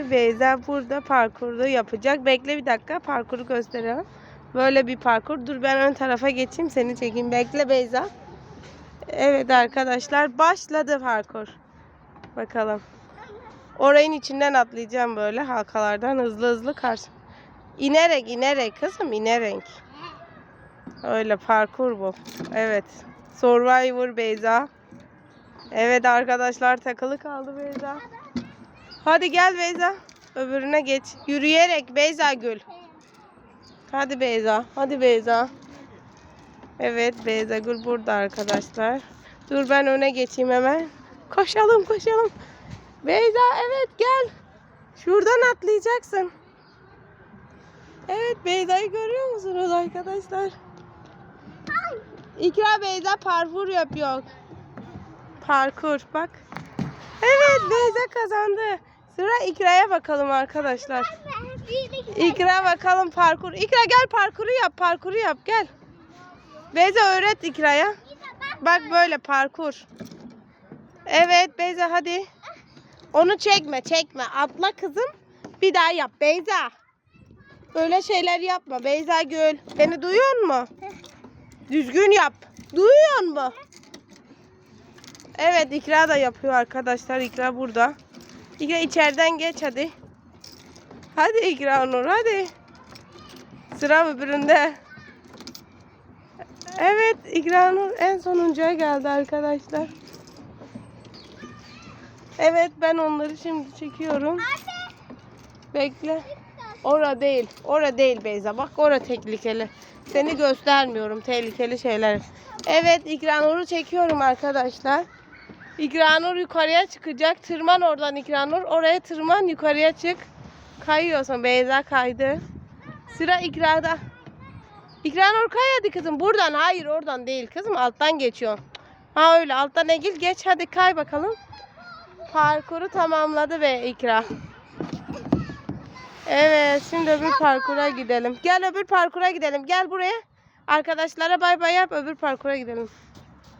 arkadaşlar. Burada parkurda yapacak. Bekle bir dakika parkuru gösteriyorum. Böyle bir parkur. Dur ben ön tarafa geçeyim seni çekeyim. Bekle Beyza. Evet arkadaşlar başladı parkur. Bakalım. Orayın içinden atlayacağım böyle halkalardan hızlı hızlı karşı. İnerek inerek kızım inerek. Öyle parkur bu. Evet. Survivor Beyza. Evet arkadaşlar takılı kaldı Beyza. Hadi gel Beyza. Öbürüne geç. Yürüyerek Beyza Gül. Hadi Beyza. Hadi Beyza. Evet Beyza Gül burada arkadaşlar. Dur ben öne geçeyim hemen. Koşalım koşalım. Beyza evet gel. Şuradan atlayacaksın. Evet Beyza'yı görüyor musunuz arkadaşlar? İkra Beyza parkur yapıyor. Parkur bak. Evet Beyza kazandı. Sıra İkra'ya bakalım arkadaşlar. İkra bakalım parkur. İkra gel parkuru yap parkuru yap gel. Beyza öğret İkra'ya. Bak böyle parkur. Evet Beyza hadi. Onu çekme çekme. Atla kızım. Bir daha yap Beyza. Öyle şeyler yapma Beyza Gül. Beni duyuyor mu? Düzgün yap. Duyuyor mu? Evet İkra da yapıyor arkadaşlar. İkra burada. İkra içeriden geç hadi. Hadi İkra Nur hadi. Sıra öbüründe. Evet İkra Nur en sonuncuya geldi arkadaşlar. Evet ben onları şimdi çekiyorum. Bekle. Ora değil. Ora değil Beyza. Bak ora tehlikeli. Seni göstermiyorum tehlikeli şeyler. Evet İkranur'u çekiyorum arkadaşlar. İkranur yukarıya çıkacak. Tırman oradan İkranur. Oraya tırman yukarıya çık. Kayıyorsun. Beyza kaydı. Sıra İkra'da. İkranur kay hadi kızım. Buradan hayır oradan değil kızım. Alttan geçiyor. Ha öyle alttan Egil geç hadi kay bakalım. Parkuru tamamladı ve İkra. Evet şimdi öbür parkura gidelim. Gel öbür parkura gidelim. Gel buraya. Arkadaşlara bay bay yap öbür parkura gidelim.